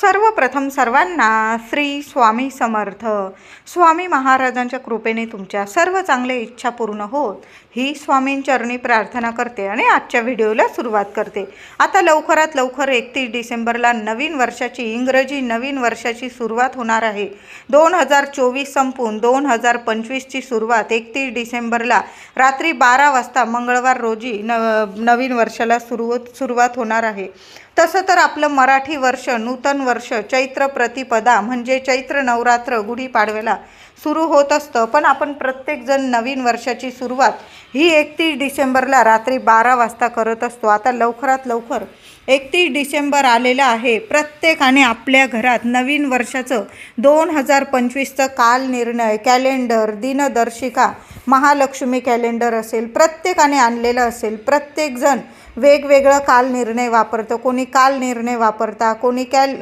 सर्वप्रथम सर्वांना श्री स्वामी समर्थ. स्वामी महाराजांच्या कृपेने तुमच्या सर्व चांगल्या इच्छा पूर्ण होत. ही स्वामींचरणी प्रार्थना करते आणि आजच्या व्हिडिओला सुरुवात करते. आता लवकरात लवकर एकतीस डिसेंबरला नवीन वर्षाची इंग्रजी नवीन वर्षाची सुरुवात होणार आहे. दोन हजार चोवीस संपून दोन हजार पंचवीसची सुरुवात एकतीस डिसेंबरला रात्री बारा वाजता मंगळवार रोजी न नवीन वर्षाला सुरुवात सुरुवात होणार आहे. तसं तर आपलं मराठी वर्ष नूतन वर्ष चैत्र प्रतिपदा म्हणजे चैत्र नवरात्र गुढीपाडव्याला सुरू होत असतं. पण आपण प्रत्येकजण नवीन वर्षाची सुरुवात ही एकतीस डिसेंबरला रात्री बारा वाजता करत असतो. आता लवकरात लवकर एकतीस डिसेंबर आलेलं आहे. प्रत्येकाने आपल्या घरात नवीन वर्षाचं दोन हजार पंचवीसचं काल निर्णय कॅलेंडर दिनदर्शिका महालक्ष्मी कॅलेंडर असेल प्रत्येकाने आणलेलं असेल. प्रत्येकजण वेगवेगळं काल निर्णय वापरतं. कोणी काल निर्णय वापरता कोणी कॅल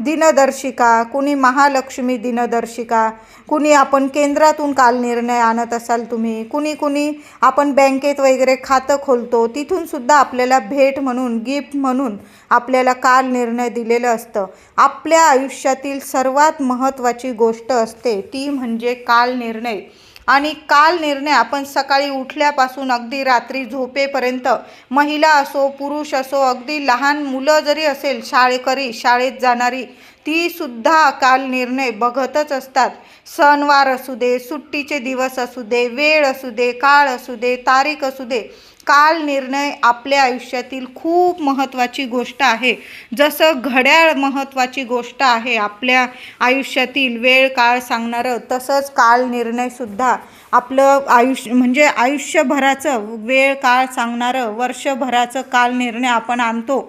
दिनदर्शिका कोणी महालक्ष्मी दिनदर्शिका कुणी आपण केंद्रातून काल निर्णय आणत असाल तुम्ही कुणी कुणी आपण बँकेत वगैरे खातं खोलतो तिथून सुद्धा आपल्याला भेट म्हणून गिफ्ट म्हणून आपल्याला काल निर्णय दिलेलं असतं. आपल्या आयुष्यातील सर्वात महत्त्वाची गोष्ट असते ती म्हणजे काल निर्णय. आणि काल निर्णय आपण सकाळी उठल्यापासून अगदी रात्री झोपेपर्यंत. महिला असो पुरुष असो अगदी लहान मुलं जरी असेल शाळेकरी शाळेत जाणारी ती सुद्धा काल निर्णय बघतच असतात. सणवार असू दे सुट्टीचे दिवस असू दे वेळ असू दे काळ असू दे तारीख असू दे काल निर्णय आपल्या आयुष्यातील खूप महत्त्वाची गोष्ट आहे. जसं घड्याळ महत्त्वाची गोष्ट आहे आपल्या आयुष्यातील वेळ काळ सांगणारं तसंच काल निर्णयसुद्धा आपलं आयुष्य म्हणजे आयुष्यभराचं वेळ काळ सांगणारं वर्षभराचं काल निर्णय आपण आणतो.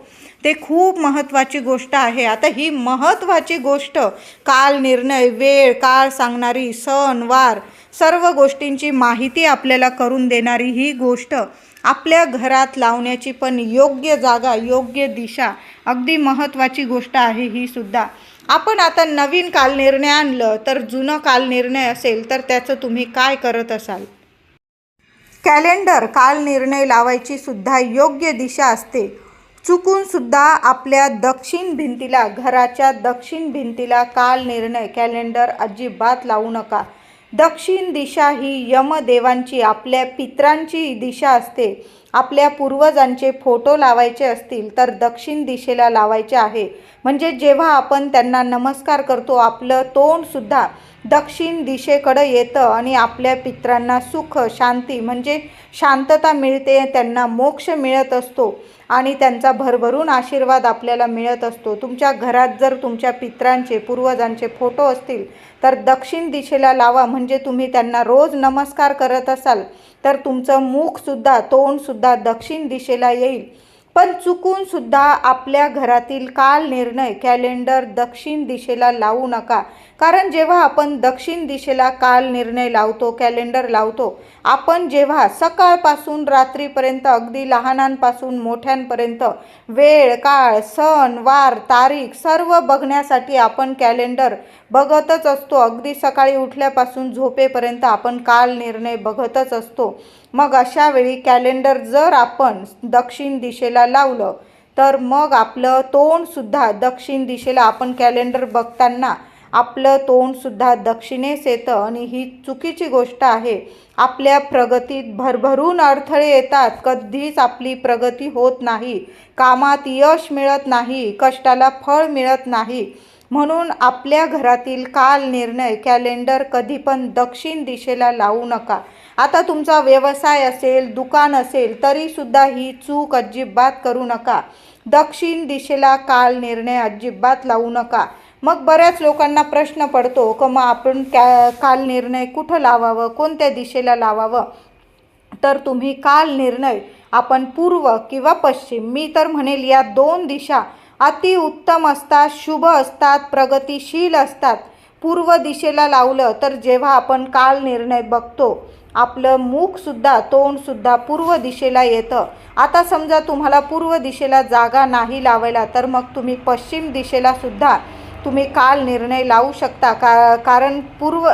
ते खूप महत्त्वाची गोष्ट आहे. आता ही महत्त्वाची गोष्ट काल निर्णय वेळ काळ सांगणारी सण वार सर्व गोष्टींची माहिती आपल्याला करून देणारी ही गोष्ट आपल्या घरात लावण्याची पण योग्य जागा योग्य दिशा अगदी महत्त्वाची गोष्ट आहे ही सुद्धा. आपण आता नवीन कालनिर्णय आणलं तर जुनं कालनिर्णय असेल तर त्याचं तुम्ही काय करत असाल? कॅलेंडर काल निर्णय लावायची सुद्धा योग्य दिशा असते. चुकून सुद्धा आपल्या दक्षिण भिंतीला घराच्या दक्षिण भिंतीला काल निर्णय कॅलेंडर अजिबात लावू नका. दक्षिण दिशा ही यमदेवांची आपल्या पित्रांची दिशा असते. आपल्या पूर्वजांचे फोटो लावायचे असतील तर दक्षिण दिशेला लावायचे आहे. म्हणजे जेव्हा आपण त्यांना नमस्कार करतो आपलं तोंडसुद्धा दक्षिण दिशेकडं येतं आणि आपल्या पित्रांना सुख शांती म्हणजे शांतता मिळते त्यांना मोक्ष मिळत असतो आणि त्यांचा भरभरून आशीर्वाद आपल्याला मिळत असतो. तुमच्या घरात जर तुमच्या पित्रांचे पूर्वजांचे फोटो असतील तर दक्षिण दिशेला लावा. म्हणजे तुम्ही त्यांना रोज नमस्कार करत असाल तर तुमचं मुखसुद्धा तोंडसुद्धा दक्षिण दिशेला येईल. पण चुकून सुद्धा आपल्या घरातील काल निर्णय कॅलेंडर दक्षिण दिशेला लावू नका. कारण जेव्हा आपण दक्षिण दिशेला काल निर्णय लावतो कॅलेंडर लावतो आपण जेव्हा सकाळपासून रात्रीपर्यंत अगदी लहानांपासून मोठ्यांपर्यंत वेळ काळ सण वार तारीख सर्व बघण्यासाठी आपण कॅलेंडर बघतच असतो. अगदी सकाळी उठल्यापासून झोपेपर्यंत आपण काल निर्णय बघतच असतो. मग अशा वेळी कॅलेंडर जर आपण दक्षिण दिशेला लावलं तर मग आपलं तोंडसुद्धा दक्षिण दिशेला आपण कॅलेंडर बघताना आपलं तोंडसुद्धा दक्षिणेस येतं आणि ही चुकीची गोष्ट आहे. आपल्या प्रगतीत भरभरून अडथळे येतात. कधीच आपली प्रगती होत नाही. कामात यश मिळत नाही. कष्टाला फळ मिळत नाही. म्हणून आपल्या घरातील काल निर्णय कॅलेंडर कधी पण दक्षिण दिशेला लावू नका. आता तुमचा व्यवसाय असेल दुकान असेल तरीसुद्धा ही चूक अजिबात करू नका. दक्षिण दिशेला काल निर्णय अजिबात लावू नका. मग बऱ्याच लोकांना प्रश्न पडतो का मग आपण कॅ काल निर्णय कुठं लावावं? कोणत्या दिशेला लावावं? तर तुम्ही काल निर्णय आपण पूर्व किंवा पश्चिम मी तर म्हणेल या दोन दिशा अतिउत्तम असतात शुभ असतात प्रगतिशील असतात. पूर्व दिशेला लावलं तर जेव्हा आपण काल निर्णय बघतो आपलं मुखसुद्धा तोंडसुद्धा पूर्व दिशेला येतं. आता समजा तुम्हाला पूर्व दिशेला जागा नाही लावायला तर मग तुम्ही पश्चिम दिशेला सुद्धा तुम्ही काल निर्णय लावू शकता. का कारण पूर्व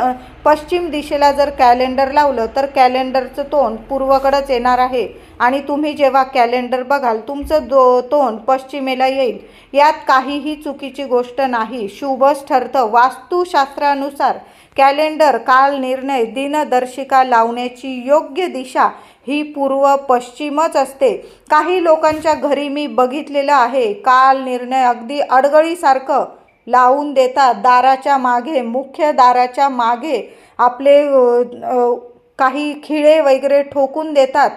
पश्चिम दिशेला जर कॅलेंडर लावलं तर कॅलेंडरचं तोंड पूर्वकडंच येणार आहे. आणि तुम्ही जेव्हा कॅलेंडर बघाल तुमचं दो तोंड पश्चिमेला येईल. यात काहीही चुकीची गोष्ट नाही. शुभच ठरतं. वास्तुशास्त्रानुसार कॅलेंडर काल निर्णय दिनदर्शिका लावण्याची योग्य दिशा ही पूर्व पश्चिमच असते. काही लोकांच्या घरी मी बघितलेलं आहे. काल निर्णय अगदी अडगळीसारखं लावून देतात. दाराच्या मागे मुख्य दाराच्या मागे आपले काही खिळे वगैरे ठोकून देतात.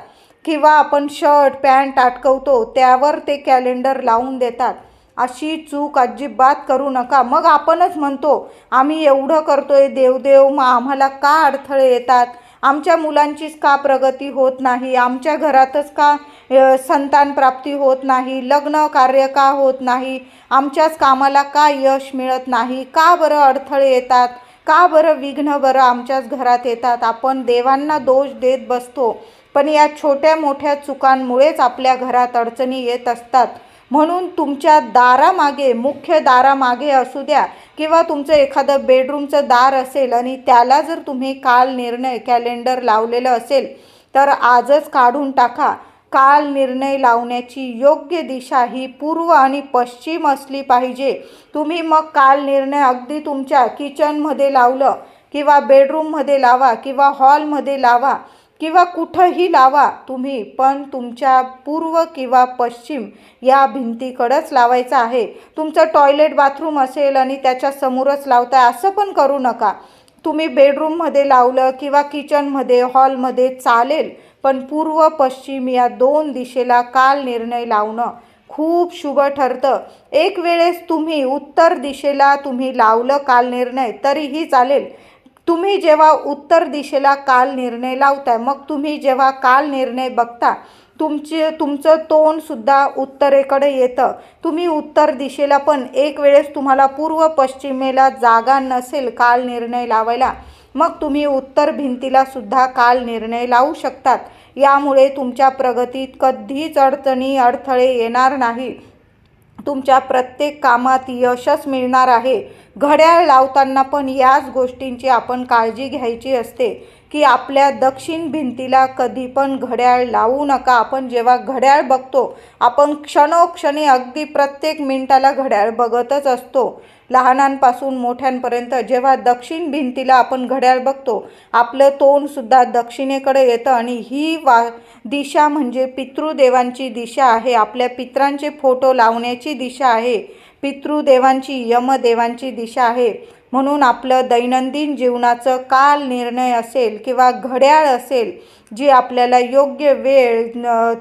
किंवा आपण शर्ट पॅन्ट अटकवतो त्यावर ते कॅलेंडर लावून देतात. अशी चूक अजिबात करू नका. मग आपणच म्हणतो आम्ही एवढं करतोय देवदेव मग आम्हाला का अडथळे येतात? आमच्या मुलांचीच का प्रगती होत नाही? आमच्या घरातच का संतान प्राप्ती होत नाही लग्न कार्य का होत नाही आमच्याच कामाला का यश मिळत नाही का बरं अडथळे येतात का बरं विघ्न बरं आमच्याच घरात येतात आपण देवांना दोष देत बसतो पण या छोट्या मोठ्या चुकांमुळेच आपल्या घरात अडचणी येत असतात. म्हणून तुमच्या दारामागे मुख्य दारामागे असू द्या किंवा तुमचं एखादं बेडरूमचं दार असेल आणि त्याला जर तुम्ही काल निर्णय कॅलेंडर लावलेलं असेल तर आजच काढून टाका. काल निर्णय लावण्याची योग्य दिशा ही पूर्व आणि पश्चिम असली पाहिजे. तुम्ही मग काल निर्णय अगदी तुमच्या किचनमध्ये लावलं किंवा बेडरूममध्ये लावा किंवा हॉलमध्ये लावा किंवा कुठंही लावा तुम्ही पण तुमच्या पूर्व किंवा पश्चिम या भिंतीकडंच लावायचं आहे. तुमचं टॉयलेट बाथरूम असेल आणि त्याच्यासमोरच लावताय असं पण करू नका. तुम्ही बेडरूममध्ये लावलं किंवा किचनमध्ये हॉलमध्ये चालेल पण पूर्व पश्चिम या दोन दिशेला काल निर्णय लावणं खूप शुभ ठरतं. एक वेळेस तुम्ही उत्तर दिशेला तुम्ही लावलं काल निर्णय तरीही चालेल. तुम्ही जेव्हा उत्तर दिशेला काल निर्णय लावताय मग तुम्ही जेव्हा काल निर्णय बघता तुमचे तुमचं तोंडसुद्धा उत्तरेकडे येतं. तुम्ही उत्तर दिशेला पण एक वेळेस तुम्हाला पूर्व पश्चिमेला जागा नसेल काल निर्णय लावायला मग तुम्ही उत्तर भिंतीला सुद्धा काल निर्णय लावू शकतात. यामुळे तुमच्या प्रगतीत कधीच अडचणी अडथळे येणार नाही. तुमच्या प्रत्येक कामात यशच मिळणार आहे. घड्याळ लावताना पण याच गोष्टींची आपण काळजी घ्यायची असते. की आपल्या दक्षिण भिंतीला कधी पण घड्याळ लावू नका. आपण जेव्हा घड्याळ बघतो आपण क्षणोक्षणी अगदी प्रत्येक मिनिटाला घड्याळ बघतच असतो. लहानांपासून मोठ्यांपर्यंत जेव्हा दक्षिण भिंतीला आपण घड्याळ बघतो आपलं तोंडसुद्धा दक्षिणेकडे येतं आणि ही वा दिशा म्हणजे पितृदेवांची दिशा आहे. आपल्या पित्रांचे फोटो लावण्याची दिशा आहे. पितृदेवांची यमदेवांची दिशा आहे. म्हणून आपलं दैनंदिन जीवनाचं काल निर्णय असेल किंवा घड्याळ असेल जी आपल्याला योग्य वेळ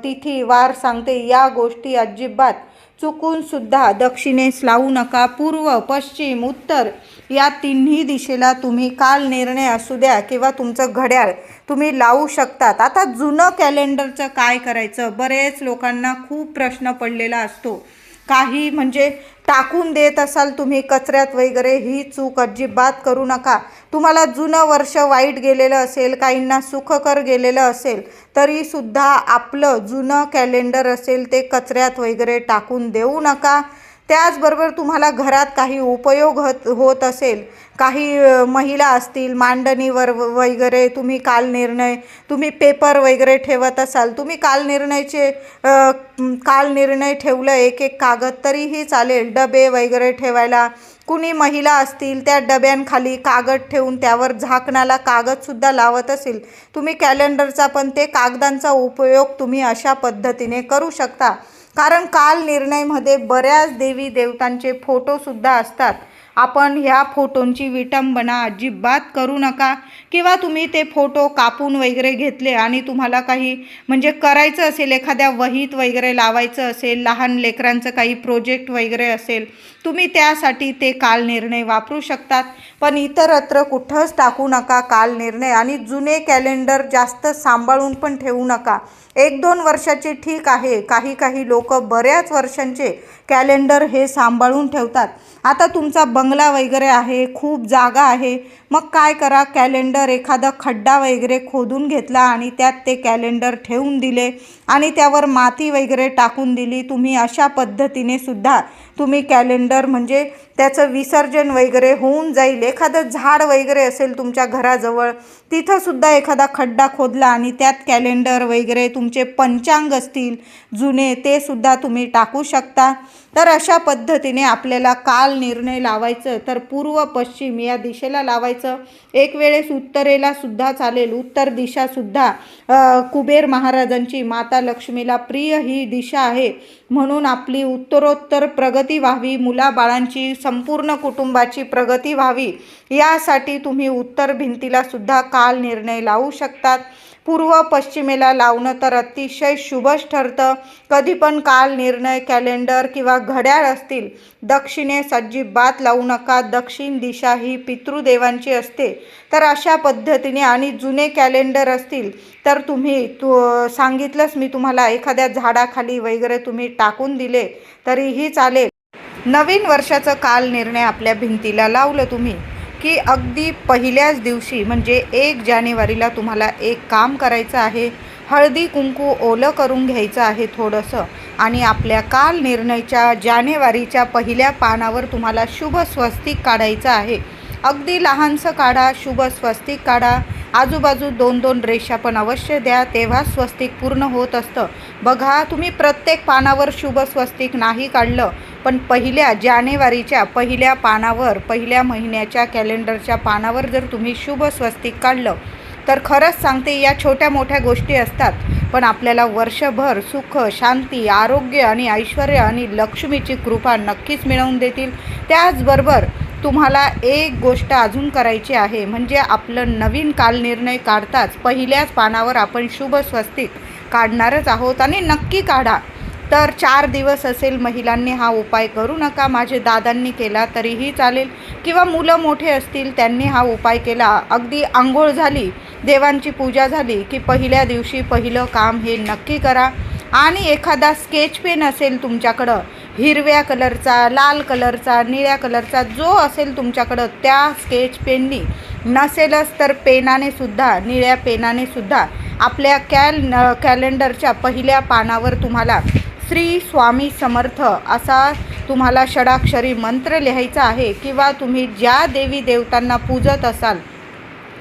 तिथी वार सांगते या गोष्टी अजिबात चुकूनसुद्धा दक्षिणेस लावू नका. पूर्व पश्चिम उत्तर या तिन्ही दिशेला तुम्ही काल निर्णय असू द्या किंवा तुमचं घड्याळ तुम्ही लावू शकतात. आता जुनं कॅलेंडरचं काय करायचं? बरेच लोकांना खूप प्रश्न पडलेला असतो. काही म्हणजे टाकून देत असाल तुम्ही कचऱ्यात वगैरे ही चूक अजिबात करू नका. तुम्हाला जुनं वर्ष वाईट गेलेलं असेल काहींना सुखकर गेलेलं असेल तरीसुद्धा आपलं जुनं कॅलेंडर असेल ते कचऱ्यात वगैरे टाकून देऊ नका. त्याचबरोबर तुम्हाला घरात काही उपयोग होत होत असेल काही महिला असतील मांडणीवर वगैरे तुम्ही काल निर्णय तुम्ही पेपर वगैरे ठेवत असाल तुम्ही काल निर्णयचे काल निर्णय ठेवलं एक एक कागद तरीही चालेल डबे वगैरे ठेवायला. कुणी महिला असतील त्या डब्यांखाली कागद ठेवून त्यावर झाकणाला कागदसुद्धा लावत असेल तुम्ही कॅलेंडरचा पण ते कागदांचा उपयोग तुम्ही अशा पद्धतीने करू शकता. कारण काल निर्णयमध्ये बऱ्याच देवी देवतांचे फोटोसुद्धा असतात. आपण ह्या फोटोंची विटंबना अजिबात करू नका. किंवा तुम्ही ते फोटो कापून वगैरे घेतले आणि तुम्हाला काही म्हणजे करायचं असेल एखाद्या वहीत वगैरे लावायचं असेल लहान लेकरांचं काही प्रोजेक्ट वगैरे असेल तुम्ही त्यासाठी ते काल निर्णय वापरू शकतात. पण इतरत्र कुठंच टाकू नका काल निर्णय आणि जुने कॅलेंडर जास्त सांभाळून पण ठेवू नका. एक दोन वर्षाचे ठीक आहे. काही काही लोक बऱ्याच वर्षांचे कॅलेंडर हे सांभाळून ठेवतात. आता तुमचा बंगला वगैरे आहे खूप जागा आहे. मग काय करा? कॅलेंडर एखादा खड्डा वगैरे खोदून घेतला आणि त्यात ते कॅलेंडर ठेवून दिले आणि त्यावर माती वगैरे टाकून दिली. तुम्ही अशा पद्धतीने सुद्धा तुम्ही कॅलेंडर म्हणजे त्याचं विसर्जन वगैरे होऊन जाईल. एखादं झाड वगैरे असेल तुमच्या घराजवळ तिथंसुद्धा एखादा खड्डा खोदला आणि त्यात कॅलेंडर वगैरे तुमचे पंचांग असतील जुने ते सुद्धा तुम्ही टाकू शकता. तर अशा पद्धतीने आपल्याला काल निर्णय लावायचं तर पूर्व पश्चिम या दिशेला लावायचं. एक वेळेस उत्तरेला सुद्धा चालेल उत्तर दिशासुद्धा कुबेर महाराजांची माता लक्ष्मीला प्रिय ही दिशा आहे. म्हणून आपली उत्तरोत्तर प्रगती व्हावी मुलाबाळांची संपूर्ण कुटुंबाची प्रगती व्हावी यासाठी तुम्ही उत्तर भिंतीला सुद्धा काल निर्णय लावू शकतात. पूर्व पश्चिमेला लावणं तर अतिशय शुभच ठरतं. कधी पण काल निर्णय कॅलेंडर किंवा घड्याळ असतील दक्षिणेस अजिबात लावू नका. दक्षिण दिशा ही पितृदेवांची असते. तर अशा पद्धतीने आणि जुने कॅलेंडर असतील तर तुम्ही तू सांगितलंच मी तुम्हाला एखाद्या झाडाखाली वगैरे तुम्ही टाकून दिले तरीही चालेल. नवीन वर्षाचं काल निर्णय आपल्या भिंतीला लावलं तुम्ही. की अगदी पहिल्याच दिवशी म्हणजे एक जानेवारीला तुम्हाला एक काम करायचं आहे हळदी कुंकू ओलं करून घ्यायचं आहे थोडंसं आणि आपल्या काल निर्णयच्या जानेवारीच्या पहिल्या पानावर तुम्हाला शुभ स्वस्तिक काढायचं आहे. अगदी लहानसं काढा शुभ स्वस्तिक काढा. आजूबाजू दोन दोन रेषा पण अवश्य द्या तेव्हा स्वस्तिक पूर्ण होत असतं. बघा तुम्ही प्रत्येक पानावर शुभ स्वस्तिक नाही काढलं पण पहिल्या जानेवारीच्या पहिल्या पानावर पहिल्या महिन्याच्या कॅलेंडरच्या पानावर जर तुम्ही शुभ स्वस्तिक काढलं तर खरंच सांगते या छोट्या मोठ्या गोष्टी असतात. पण आपल्याला वर्षभर सुख शांती आरोग्य आणि ऐश्वर आणि लक्ष्मीची कृपा नक्कीच मिळवून देतील. त्याचबरोबर तुम्हाला एक गोष्ट अजून करायची आहे म्हणजे आपलं नवीन कालनिर्णय काढताच पहिल्याच पानावर आपण शुभ स्वस्तिक काढणारच आहोत आणि नक्की काढा. तर चार दिवस असेल महिलांनी हा उपाय करू नका. माझे दादांनी केला तरीही चालेल. किंवा मुलं मोठे असतील त्यांनी हा उपाय केला. अगदी आंघोळ झाली देवांची पूजा झाली की पहिल्या दिवशी पहिलं काम हे नक्की करा. आणि एखादा स्केच पेन असेल तुमच्याकडं हिरव्या कलरचा लाल कलरचा निळ्या कलरचा जो असेल तुमच्याकडं त्या स्केच पेननी नसेलच तर पेनाने सुद्धा निळ्या पेनाने सुद्धा आपल्या कॅल न- कॅलेंडरच्या पहिल्या पानावर तुम्हाला श्री स्वामी समर्थ असा तुम्हाला षडाक्षरी मंत्र लिहायचा आहे किंवा तुम्ही ज्या देवी देवतांना पूजत असाल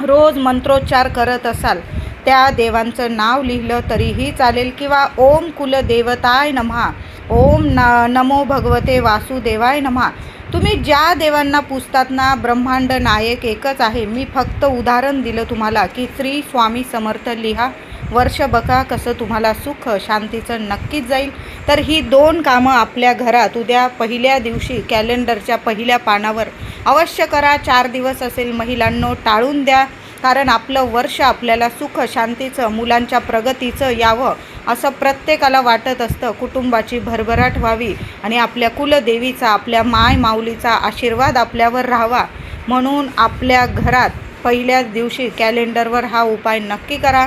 रोज मंत्रोच्चार करत असाल त्या देवांचं नाव लिहिलं तरीही चालेल किंवा ओम कुलदेवताय नमहा ओम न नमो भगवते वासुदेवाय नमहा. तुम्ही ज्या देवांना पुजतात ना ब्रह्मांड नायक एकच आहे. मी फक्त उदाहरण दिलं तुम्हाला की श्री स्वामी समर्थ लिहा. वर्ष बघा कसं तुम्हाला सुख शांतीचं नक्कीच जाईल. तर ही दोन कामं आपल्या घरात उद्या पहिल्या दिवशी कॅलेंडरच्या पहिल्या पानावर अवश्य करा. चार दिवस असेल महिलांनो टाळून द्या. कारण आपलं वर्ष आपल्याला सुख शांतीचं मुलांच्या प्रगतीचं यावं असं प्रत्येकाला वाटत असतं. कुटुंबाची भरभराट व्हावी आणि आपल्या कुलदेवीचा आपल्या माय माऊलीचा आशीर्वाद आपल्यावर राहावा. म्हणून आपल्या घरात पहिल्याच दिवशी कॅलेंडरवर हा उपाय नक्की करा.